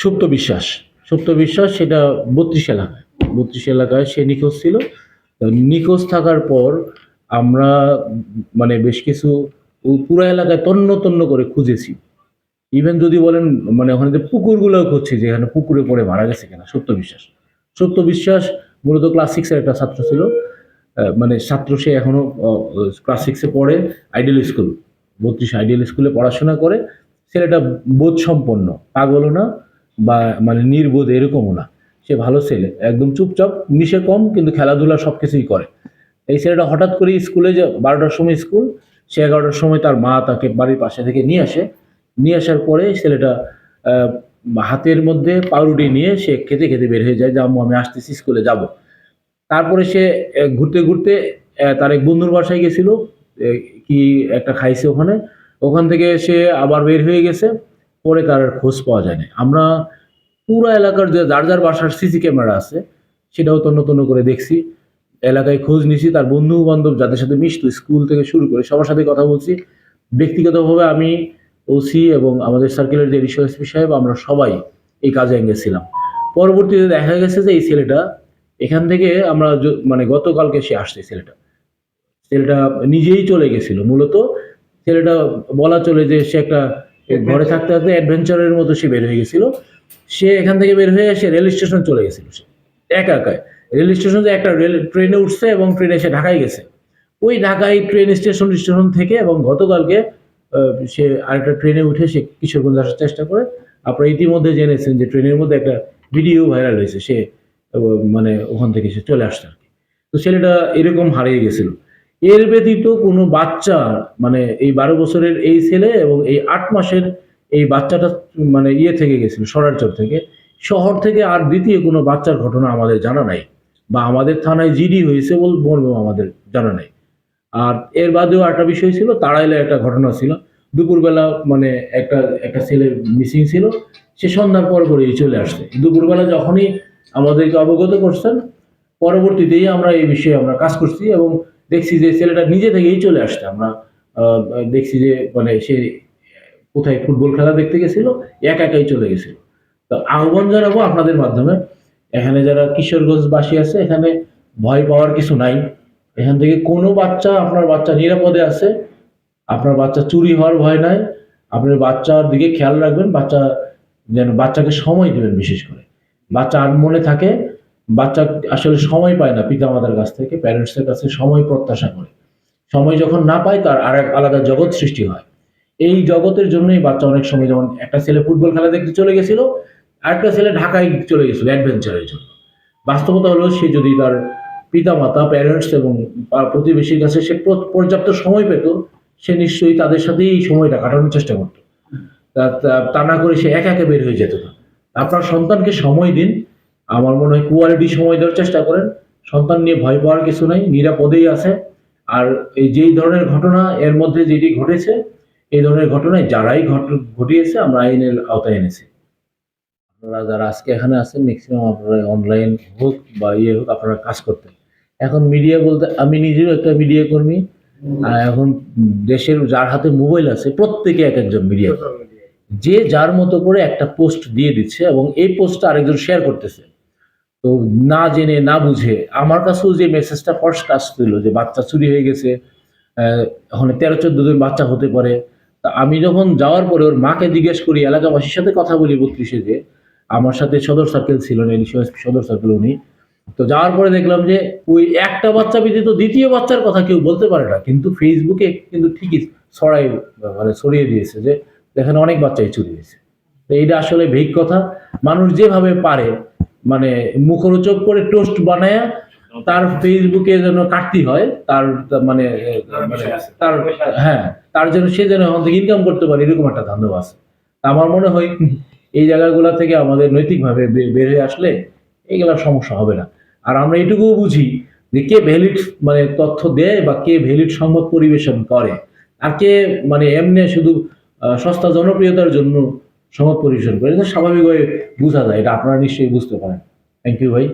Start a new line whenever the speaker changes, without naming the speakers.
সুপ্ত বিশ্বাস। সুপ্ত বিশ্বাস সেটা বত্রিশ এলাকায়। বত্রিশ এলাকায় সে নিখোঁজ ছিল। নিখোঁজ থাকার পর আমরা মানে বেশ কিছু পুরো এলাকায় তন্ন তন্ন করে খুঁজেছি। ইভেন যদি বলেন মানে ওখানে যে পুকুরগুলোও খুঁজছি, যে এখানে পুকুরে পড়ে মারা গেছে কিনা সত্য বিশ্বাস। সত্য বিশ্বাস মূলত ক্লাস সিক্সের একটা ছাত্র ছিল। মানে ছাত্র সে এখনও ক্লাস সিক্সে পড়ে আইডিয়াল স্কুল বত্রিশ আইডিয়াল স্কুলে পড়াশোনা করে। ছেলেটা বোধ সম্পন্ন পাগলও না বা মানে নির্বোধ এরকমও না। সে ভালো ছেলে, একদম চুপচাপ, মিশে কম, কিন্তু খেলাধুলা সব কিছুই করে। এই ছেলেটা হঠাৎ করে স্কুলে যে বারোটার সময় স্কুল, সে এগারোটার সময় তার মা তাকে বাড়ির পাশে থেকে নিয়ে আসে। নিয়ে আসার পরে ছেলেটা হাতের মধ্যে পাউরুটি নিয়ে সে খেতে খেতে বের হয়ে যায়, যে আম্মু, আমি আসতেছি, স্কুলে যাব। তারপরে সে ঘুরতে ঘুরতে তার এক বন্ধুর বাসায় গেছিল কি একটা খাইছে ওখানে। ওখান থেকে সে আবার বের হয়ে গেছে। পরে তার খোঁজ পাওয়া যায় না আমরা পুরো এলাকার যে যার যার বাসার সিসি ক্যামেরা আছে, সেটাও তন্ন তন্ন করে দেখছি। এলাকায় খোঁজ নিছি, তার বন্ধু বান্ধব যাদের সাথে মিশতো, স্কুল থেকে শুরু করে সবার সাথে কথা বলছি। ব্যক্তিগতভাবে আমি ওসি এবং আমাদের সার্কেলের যে রিসো এসপি সাহেব, আমরা সবাই এই কাজে গেছিলাম পরবর্তীতে দেখা গেছে যে এই ছেলেটা, এখান থেকে আমরা মানে গতকালকে সে আসছে ছেলেটা। ছেলেটা নিজেই চলে গেছিল। মূলত ছেলেটা বলা চলে যে সে একটা ঘরে থাকতে থাকতে অ্যাডভেঞ্চারের মতো সে বের হয়ে গেছিল। সে এখান থেকে বের হয়ে এসে রেল স্টেশন চলে গেছিল সে। একা একায় রেল স্টেশন একটা রেল ট্রেনে উঠছে এবং ট্রেনে এসে ঢাকায় গেছে। ওই ঢাকায় ট্রেন স্টেশন স্টেশন থেকে এবং গতকালকে সে আরেকটা ট্রেনে উঠে সে কিশোরগঞ্জ আসার চেষ্টা করে। আপনারা ইতিমধ্যে জেনেছেন যে ট্রেনের মধ্যে একটা ভিডিও ভাইরাল হয়েছে। সে মানে ওখান থেকে সে চলে আসছে আর কি। তো ছেলেটা এরকম হারিয়ে গেছিল। এর ব্যতীত কোনো বাচ্চা মানে এই বারো বছরের এই ছেলে এবং এই আট মাসের এই বাচ্চাটা মানে ইয়ে থেকে গেছিল, সরারচর থেকে, শহর থেকে আর দ্বিতীয় কোনো বাচ্চার ঘটনা আমাদের জানা নাই বা আমাদের থানায় জিডি হয়েছে বল, বলব আমাদের জানা নাই। আর এর বাদেও একটা বিষয় ছিল, তাড়াইলে একটা ঘটনা ছিল। দুপুরবেলা মানে একটা একটা ছেলে মিসিং ছিল, সে সন্ধ্যার পর পরেই চলে আসছে। দুপুরবেলা যখনই আমাদেরকে অবগত করছেন, পরবর্তীতেই আমরা এই বিষয়ে আমরা কাজ করছি এবং দেখছি যে ছেলেটা নিজে থেকেই চলে আসছে। আমরা দেখছি যে মানে সে কোথায় ফুটবল খেলা দেখতে গেছিল, একা একাই চলে গেছিল। তো আহ্বান জানাব আপনাদের মাধ্যমে, এখানে যারা কিশোরগঞ্জবাসী আছে, এখানে ভয় পাওয়ার কিছু নাই। এখান থেকে কোনো বাচ্চা আপনার বাচ্চা নিরাপদে আছে, আপনার বাচ্চা চুরি হওয়ার ভয় নাই। আপনার বাচ্চার দিকে খেয়াল রাখবেন, বাচ্চা যেন বাচ্চাকে সময় দেবেন বিশেষ করে। বাচ্চা আনমনে থাকে বাচ্চা আসলে সময় পায় না পিতামাতার কাছ থেকে প্যারেন্টসের কাছে সময় প্রত্যাশা করে। সময় যখন না পায়, তার আর এক আলাদা জগৎ সৃষ্টি হয়। এই জগতের জন্যই বাচ্চা অনেক সময় যেমন একটা ছেলে ফুটবল খেলা দেখতে চলে গেছিল, আরেকটা ছেলে ঢাকায় চলে গেছিল অ্যাডভেঞ্চারের জন্য। বাস্তবতা হলো সে যদি তার পিতামাতা প্যারেন্টস এবং প্রতিবেশীর কাছে সে পর্যাপ্ত সময় পেত, সে নিশ্চয়ই তাদের সাথেই সময়টা কাটানোর চেষ্টা করত। তা না করে সে একা একা বের হয়ে যেত না। আপনার সন্তানকে সময় দিন আমার মনে হয় কোয়ালিটি সময় দেওয়ার চেষ্টা করেন। সন্তান নিয়ে ভয় পাওয়ার কিছু নাই, নিরাপদেই আছে। আর এই যেই ধরনের ঘটনা, এর মধ্যে যেটি ঘটেছে, এই ধরনের ঘটনায় যারাই ঘট- ঘটিয়েছে, আমরা আইনের আওতায় এনেছি। আপনারা যারা আজকে এখানে আছেন ম্যাক্সিমাম আপনারা অনলাইন হোক বা ইয়ে হোক, আপনারা কাজ করতেন। এখন মিডিয়া বলতে, আমি নিজেও একটা মিডিয়া কর্মী। এখন দেশের যার হাতে মোবাইল আছে, প্রত্যেকে এক একজন মিডিয়া যে যার মতো করে একটা পোস্ট দিয়ে দিচ্ছে এবং এই পোস্টটা আরেকজন শেয়ার করতেছে। তো না জেনে, না বুঝে আমার কাছেও যে মেসেজটা ফার্স্ট আসছিল যে বাচ্চা চুরি হয়ে গেছে ওখানে তেরো, চোদ্দ জন বাচ্চা হতে পারে, তা আমি যখন যাওয়ার পরে ওর মাকে জিজ্ঞেস করি, এলাকাবাসীর সাথে কথা বলি বত্রিশে যে আমার সাথে সদর সার্কেল ছিল না সদর সার্কেল উনি। তো যাওয়ার পরে দেখলাম যে ওই একটা বাচ্চা ব্যতীত দ্বিতীয় বাচ্চার কথা কেউ বলতে পারে না, কিন্তু ফেসবুকে কিন্তু ঠিকই ছড়াই মানে ছড়িয়ে দিয়েছে যে এখানে অনেক বাচ্চাই চুরি হয়েছে। তো এইটা আসলে ভেগ কথা। মানুষ যেভাবে পারে মানে মুখরোচক করে টোস্ট বানায় তার ফেসবুকে যেন কাটতি হয় তার মানে মানে তার হ্যাঁ তার জন্য সে যেন থেকে ইনকাম করতে পারে এরকম একটা ধান্দা আছে। আমার মনে হয় এই জায়গাগুলো থেকে আমাদের নৈতিকভাবে বের হয়ে আসলে এইগুলোর সমস্যা হবে না। আর আমরা এটুকুও বুঝি যে কে ভ্যালিড মানে তথ্য দেয় বা কে ভ্যালিড সংবাদ পরিবেশন করে। আর কে মানে এমনি শুধু সস্তা জনপ্রিয়তার জন্য সংবাদ পরিবেশন করে। এটা স্বাভাবিকভাবে বোঝা যায়, এটা আপনারা নিশ্চয়ই বুঝতে পারেন। থ্যাংক ইউ ভাই।